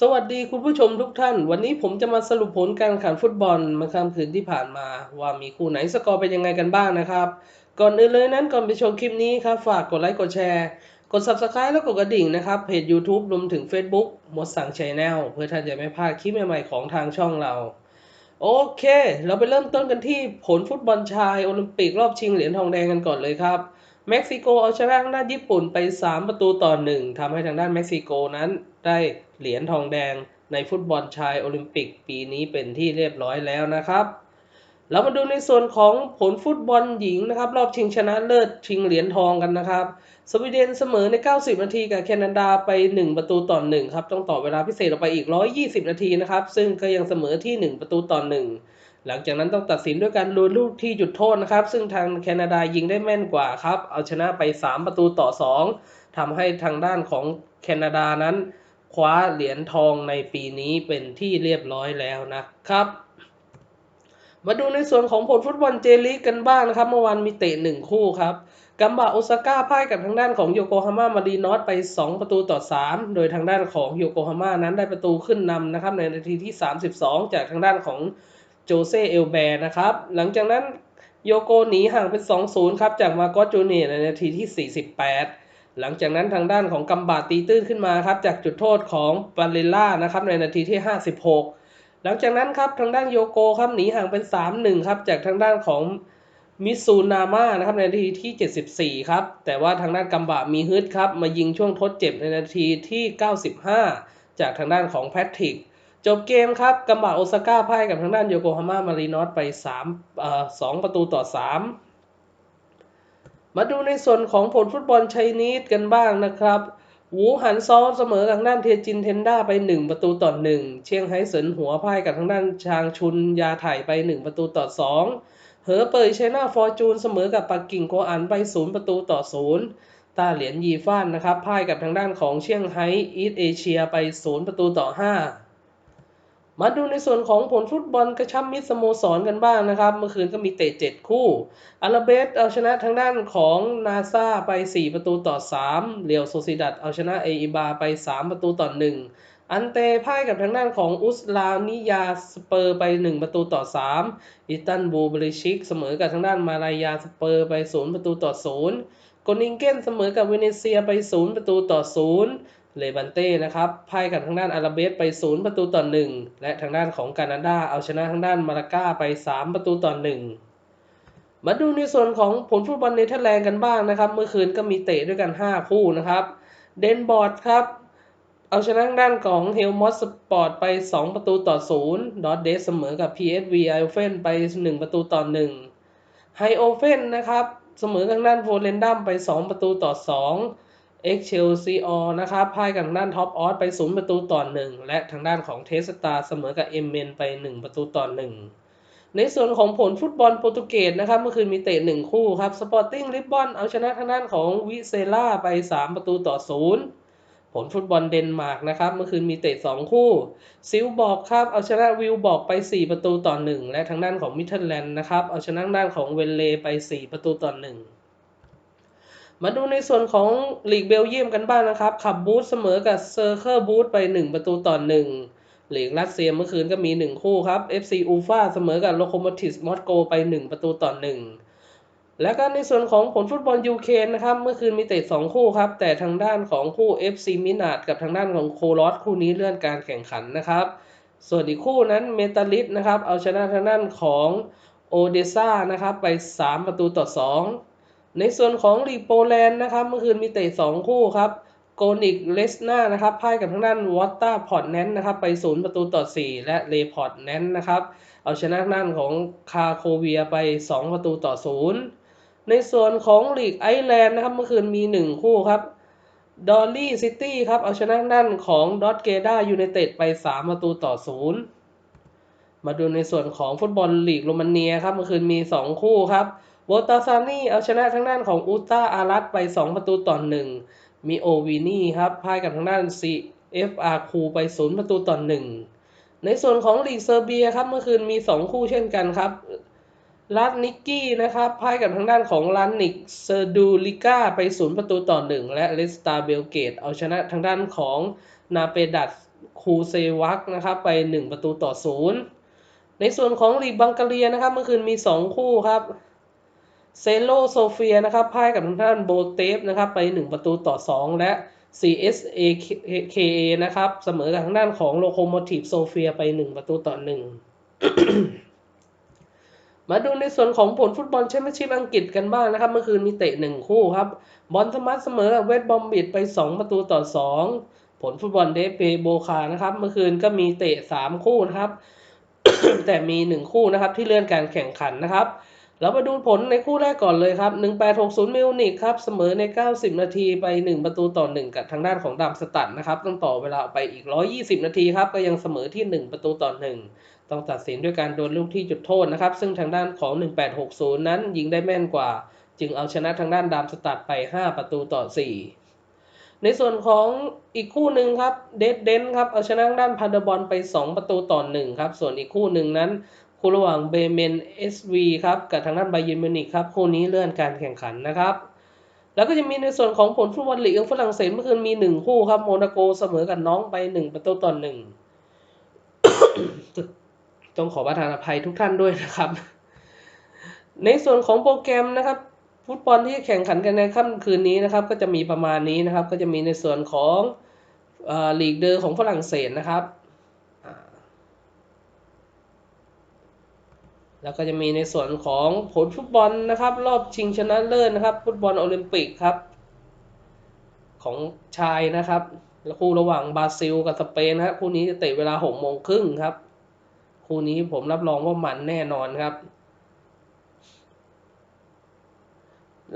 สวัสดีคุณผู้ชมทุกท่าน วันนี้ผมจะมาสรุปผลการแข่งขันฟุตบอลเมื่อค่ำคืนที่ผ่านมา ว่ามีคู่ไหนสกอร์เป็นยังไงกันบ้างนะครับ ก่อนอื่นเลยนั้นก่อนไปชมคลิปนี้ครับ ฝากกดไลค์กดแชร์ กด Subscribe แล้วกดกระดิ่งนะครับ เพจ YouTube รวมถึง Facebook มดสั่งชแนลเพื่อท่านจะไม่พลาดคลิปใหม่ๆของทางช่องเรา โอเค เราไปเริ่มต้นกันที่ผลฟุตบอลชายโอลิมปิกรอบชิงเหรียญทองแดงกันก่อนเลยครับเม็กซิโกเอาชนะทางด้านญี่ปุ่นไป 3 ประตูต่อหนึ่งทำให้ทางด้านเม็กซิโกนั้นได้ เหรียญทองแดงในฟุตบอลชายโอลิมปิกปีนี้เป็นที่เรียบร้อยแล้วนะครับเรามาดูในส่วนของผลฟุตบอลหญิงนะครับ รอบชิงชนะเลิศชิงเหรียญทองกันนะครับ สวีเดนเสมอใน 90 นาทีกับแคนาดาไป 1 ประตูต่อ1ครับต้องต่อเวลาพิเศษออกไปอีก 120 นาทีนะครับ ซึ่งก็ยังเสมอที่ 1 ประตูต่อ1หลังจากนั้นต้องตัดสินด้วยการดวลลูกที่จุดโทษนะครับ ซึ่งทางแคนาดายิงได้แม่นกว่าครับ เอาชนะไป 3 ประตูต่อ 2ทำให้ทางด้านของแคนาดานั้น คว้าเหรียญทองในปีนี้เป็นที่เรียบร้อยแล้วนะครับมาดูในส่วนของผลฟุตบอลเจลีกกันบ้างนะครับ เมื่อวานมีเตะหนึ่งคู่ครับกัมบะโอซาก้าพ่ายกับทางด้านของโยโกฮาม่ามารีนอสไป 2 ประตูต่อ 3 โดยทางด้านของโยโกฮาม่านั้นได้ประตูขึ้นนำนะครับในนาทีที่ 32 จากทางด้านของโจเซเอลแบร์นะครับ หลังจากนั้นโยโกหนีห่างเป็น 2-0 ครับ จากมาโกจูเนียในนาทีที่ 48 หลังจากนั้นทางด้านของกัมบาตีตื้นขึ้นมาครับจากจุดโทษของปาเรล่านะครับในนาทีที่ 56 หลังจากนั้นครับทางด้านโยโกครับหนีห่างเป็น 3-1 ครับจากทางด้านของมิซูนาม่านะครับในนาทีที่ 74 ครับ แต่ว่าทางด้านกัมบะมีฮึดครับ มายิงช่วงทดเจ็บในนาทีที่ 95 จากทางด้านของแพทริก จบเกมครับกัมบะโอซาก้าพ่ายกับทางด้านโยโกฮาม่ามารีนอสไป3เอ่อ2ประตูต่อ 3 มาดูในส่วนของผลฟุตบอลไชนีสกันบ้างนะครับหูหันซ้อเสมอกับทางด้านเทจินเทนด้าไป 1 ประตูต่อ 1 เชียงไฮ้เสินหัวพ่ายกับทางด้านชางชุนยาไถ่ไป 1 ประตูต่อ 2 เหอเปยเชน่าฟอร์จูนเสมอกับปักกิ่งโกอันไป 0 ประตูต่อ 0 ตาเหรียญยีฟ้านนะครับพ่ายกับทางด้านของเชียงไฮ้อีสเอเชียไป 0 ประตูต่อ 5 มาดูในส่วนของผลฟุตบอลกระชับมิตรสโมสรกันบ้างนะครับ เมื่อคืนก็มีเตะ 7 คู่อาราเบสเอาชนะทางด้านของนาซาไป 4 ประตูต่อ 3เรียวโซซิดัดเอาชนะเออิบาไป 3 ประตูต่อ 1 อันเตพ่ายกับทางด้านของอุสลานิยาสเปอร์ไป 1 ประตูต่อ 3 อิตันบูบริชิกเสมอกับทางด้านมาลายาสเปอร์ไป 0 ประตูต่อ 0 โกนิงเกนเสมอกับเวเนเซียไป 0 ประตูต่อ 0 เลบันเต้นะครับพ่ายกับทางด้านอาราเบสไป 0 ประตูต่อ 1 และทางด้านของกานาดาเอาชนะทางด้านมาลาก้าไป 3 ประตูต่อ 1 มาดูในส่วนของผลฟุตบอลเนเธอร์แลนด์กันบ้างนะครับ เมื่อคืนก็มีเตะด้วยกัน 5 คู่นะครับ เดนบอร์ดครับ เอาชนะทางด้านของเฮลมอสสปอร์ตไป 2 ประตูต่อ 0 ดอตเดสเสมอกับ PSV ไอโอเฟนไป 1 ประตูต่อ 1 ไฮโอเฟนนะครับเสมอทางด้านโฟเรนดัมไป 2 ประตูต่อ 2 เอ็กเชลซีออนะครับพ่ายกับทางด้านท็อปออสไป0ประตูต่อ1และทางด้านของเทสตาเสมอกับเอ็มเมนไป1ประตูต่อ1ในส่วนของผลฟุตบอลโปรตุเกสนะครับเมื่อคืนมีเตะ1คู่ครับสปอร์ติ้งลิสบอนเอาชนะทางด้านของวิเซล่าไป 3 ประตูต่อ0ผลฟุตบอลเดนมาร์กนะครับเมื่อคืนมีเตะ 2 คู่ ซิลบอกครับเอาชนะวิลบอกไป 4 ประตูต่อ 1 และทางด้านของมิทเทิลแลนด์นะครับเอาชนะทางด้านของเวนเลไป 4 ประตูต่อ 1 มาดูในส่วนของลีกเบลเยียมกันบ้างนะครับ ขับบูธเสมอกับเซอร์เคิลบูธไป 1 ประตูต่อ1ลีกรัสเซียเมื่อคืนก็มี 1 คู่ครับ FC อูฟาเสมอกับโลโคโมติสมอสโกไป 1 ประตูต่อ 1 และก็ในส่วนของผลฟุตบอลยูเครนนะครับ เมื่อคืนมีเตะ 2 คู่ครับ แต่ทางด้านของคู่ FC มินาดกับทางด้านของโคลอสคู่นี้เลื่อนการแข่งขันนะครับ ส่วนอีกคู่นั้นเมตาลิสนะครับเอาชนะทางด้านของโอเดซ่านะครับไป 3 ประตูต่อ 2 ในส่วนของลีโปแลนด์นะครับเมื่อคืนมีเตะ2คู่ครับโกนิกเลสนานะครับพ่ายกับทางด้านวอตตาพอร์ตแนนนะครับไป 0 ประตูต่อ 4 และเลพอร์ตแนนนะครับ เอาชนะทางด้านของคาโคเวียไป 2 ประตูต่อ 0 ในส่วนของลีกไอร์แลนด์นะครับเมื่อคืนมี 1 คู่ครับดอลลี่ซิตี้ครับเอาชนะทางด้านของดอตเกด้ายูไนเต็ดไป 3 ประตูต่อ 0 มาดูในส่วนของฟุตบอลลีกโรมาเนียครับเมื่อคืนมี 2 คู่ครับ โบตาซานี่เอาชนะทางด้านของอูต้าอารัตไป 2 ประตูต่อ1มีโอวีนี่ครับพ่ายกับทางด้าน CFR คูไป 0 ประตูต่อ1ในส่วนของลีกเซอร์เบียครับเมื่อคืนมี 2 คู่เช่นกันครับลัดนิกกี้นะครับพ่ายกับทางด้านของลันนิกเซอร์ดูลิก้าไป 0 ประตูต่อ1และเลสตาเบลเกตเอาชนะทางด้านของนาเปดัสคูเซวักนะครับไป 1 ประตูต่อศูนย์ในส่วนของลีกบังกาเรียนะครับเมื่อคืนมี 2 คู่ครับ เซโลโซเฟียนะครับพ่ายกับทางด้านโบเตฟนะครับไป 1 ประตูต่อ 2 และ CSAKA นะครับ เสมอกับทางด้านของโลโคโมทีฟโซเฟียไป 1 ประตูต่อ 1 มาดูในส่วนของผลฟุตบอลแชมเปี้ยนชิพอังกฤษกันบ้างนะครับ เมื่อคืนมีเตะ 1 คู่ครับ บอลธมัสเสมอกับเวสต์บอมบิดไป 2 ประตูต่อ 2 ผลฟุตบอลเดฟเปโบคานะครับ เมื่อคืนก็มีเตะ 3 คู่นะครับ แต่มี 1 คู่นะครับที่เลื่อนการแข่งขันนะครับ เรามาดูผลในคู่แรกก่อนเลยครับ 1860 มิลนิกครับ เสมอใน 90 นาทีไป 1 ประตูต่อ 1 กับทางด้านของดัมสตัดนะครับ ต้องต่อเวลาไปอีก 120 นาทีครับ ก็ยังเสมอที่ 1 ประตูต่อ 1 ต้องตัดสินด้วยการโดนลูกที่จุดโทษนะครับ ซึ่งทางด้านของ 1860 นั้นยิงได้แม่นกว่า จึงเอาชนะทางด้านดัมสตัดไป 5 ประตูต่อ 4 ในส่วนของอีกคู่หนึ่งครับ เดดเดนครับ เอาชนะทางด้านพันเดอร์บอลไป 2 ประตูต่อ 1 ครับ ส่วนอีกคู่หนึ่งนั้น คู่ระหว่างเบเมนเอสวีครับกับทางด้านไบเยนมิวนิกครับคู่นี้เลื่อนการแข่งขันนะครับแล้วก็จะมีในส่วนของผลฟุตบอลลีกของฝรั่งเศสเมื่อคืนมี1คู่ครับโมนาโกเสมอกับน้องไป1ประตูต่อ1ต้องขอประทานอภัยทุกท่านด้วยนะครับ ในส่วนของโปรแกรมนะครับ ฟุตบอลที่แข่งขันกันในค่ำคืนนี้นะครับ ก็จะมีประมาณนี้นะครับ ก็จะมีในส่วนของลีกเดอร์ของฝรั่งเศสนะครับ แล้วก็จะมีในส่วนของผลฟุตบอลนะครับ รอบชิงชนะเลิศนะครับ ฟุตบอลโอลิมปิกครับ ของชายนะครับแล้วคู่ระหว่างบราซิลกับสเปนนะครับคู่นี้จะเตะเวลาหกโมงครึ่งครับ คู่นี้ผมรับรองว่ามันแน่นอนครับ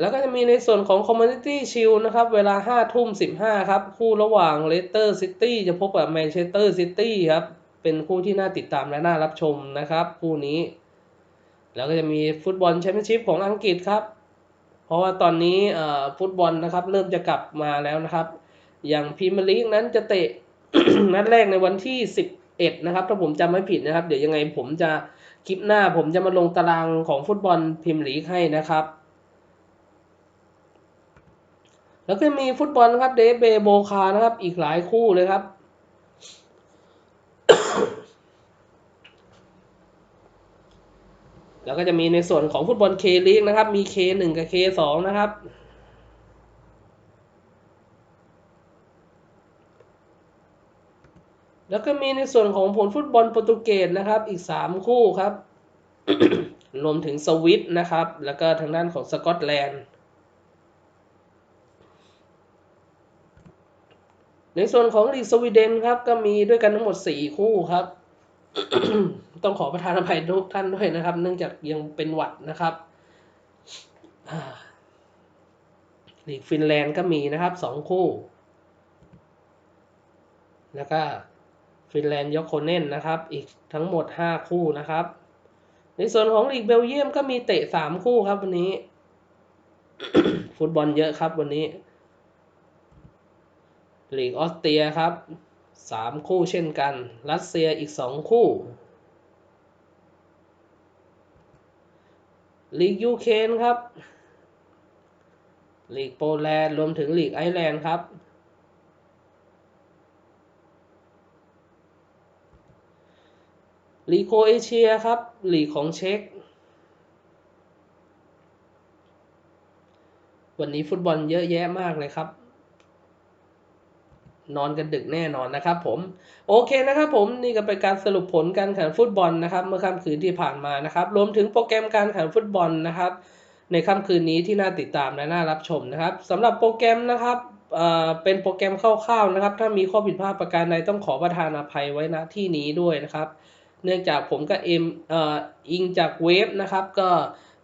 แล้วก็จะมีในส่วนของ Community Shield นะครับ เวลา5ทุ่ม15ครับ คู่ระหว่าง Leicester City จะพบกับ Manchester City ครับ เป็นคู่ที่น่าติดตามและน่ารับชมนะครับ คู่นี้ แล้วก็จะมีฟุตบอลแชมเปี้ยนชิพของอังกฤษครับ เพราะว่าตอนนี้ฟุตบอลนะครับเริ่มจะกลับมาแล้วนะครับ อย่างพรีเมียร์ลีกนั้นจะเตะนัดแรกในวันที่ 11 นะครับ ถ้าผมจำไม่ผิดนะครับ เดี๋ยวยังไงผมจะคลิปหน้าผมจะมาลงตารางของฟุตบอลพรีเมียร์ลีกให้นะครับ แล้วก็มีฟุตบอลครับเดฟเบโบคานะครับอีกหลายคู่เลยครับ แล้วก็จะมีในส่วนของฟุตบอลเคลีกนะครับ มี K1 กับ K2 นะครับ แล้วก็มีในส่วนของผลฟุตบอลโปรตุเกสนะครับ อีก 3 คู่ครับ รวมถึงสวิตนะครับ แล้วก็ทางด้านของสกอตแลนด์ ในส่วนของลีกสวีเดนครับ ก็มีด้วยกันทั้งหมด 4 คู่ครับ ต้องขอประทานอภัยทุกท่านด้วยนะครับ เนื่องจากยังเป็นหวัดนะครับลีกฟินแลนด์ก็มีนะครับสองคู่ แล้วก็ฟินแลนด์ยกโคเนนนะครับ อีกทั้งหมด 5 คู่นะครับ ในส่วนของลีกเบลเยียมก็มีเตะ 3 คู่ครับวันนี้ ฟุตบอลเยอะครับวันนี้ลีกออสเตรียครับ 3คู่เช่นกัน รัสเซียอีก2คู่ลีกยูเครนครับลีกโปแลนด์รวมถึงลีกไอร์แลนด์ครับ ลีกโคเอเชียครับลีกของเช็กวันนี้ฟุตบอลเยอะแยะมากเลยครับ นอนกันดึกแน่นอนนะครับผมโอเคนะครับผมนี่ก็เป็นการสรุปผลการแข่งฟุตบอลนะครับ เมื่อค่ำคืนที่ผ่านมานะครับ รวมถึงโปรแกรมการแข่งฟุตบอลนะครับ ในค่ำคืนนี้ที่น่าติดตามและน่ารับชมนะครับสำหรับโปรแกรมนะครับเป็นโปรแกรมคร่าวๆนะครับ ถ้ามีข้อผิดพลาดประการใดต้องขอประทานอภัยไว้ณที่นี้ด้วยนะครับ เนื่องจากผมก็เอ็มอิงจากเวฟนะครับก็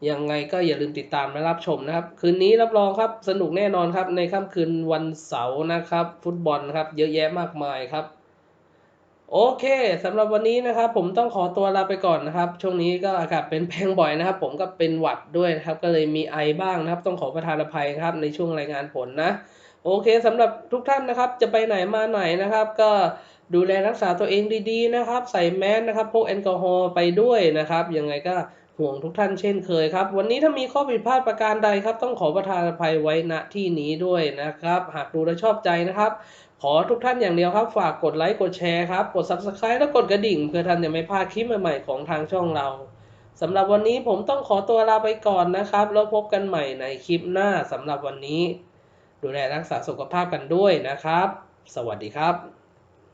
ยังไงก็อย่าลืมติดตามและรับชมนะครับ คืนนี้รับรองครับสนุกแน่นอนครับ ในค่ำคืนวันเสาร์นะครับ ฟุตบอลครับ เยอะแยะมากมายครับ โอเคสำหรับวันนี้นะครับ ผมต้องขอตัวลาไปก่อนนะครับ ช่วงนี้ก็อากาศเป็นแพงบ่อยนะครับ ผมก็เป็นหวัดด้วยนะครับ ก็เลยมีไอบ้างนะครับ ต้องขอประทานอภัยครับในช่วงรายงานผลนะ โอเคสำหรับทุกท่านนะครับ จะไปไหนมาไหนนะครับ ก็ดูแลรักษาตัวเองดีๆนะครับ ใส่แมสนะครับพกแอลกอฮอล์ไปด้วยนะครับยังไงก็ ห่วงทุกท่านเช่นเคยครับ วันนี้ถ้ามีข้อผิดพลาดประการใดครับ ต้องขอประทานอภัยไว้ณที่นี้ด้วยนะครับ หากดูและชอบใจนะครับ ขอทุกท่านอย่างเดียวครับ ฝากกดไลค์กดแชร์ครับ กด Subscribe และกดกระดิ่ง เพื่อท่านจะไม่พลาดคลิปใหม่ๆของทางช่องเราสำหรับวันนี้ผมต้องขอตัวลาไปก่อนนะครับ แล้วพบกันใหม่ในคลิปหน้าสำหรับวันนี้ ดูแลรักษาสุขภาพกันด้วยนะครับ สวัสดีครับ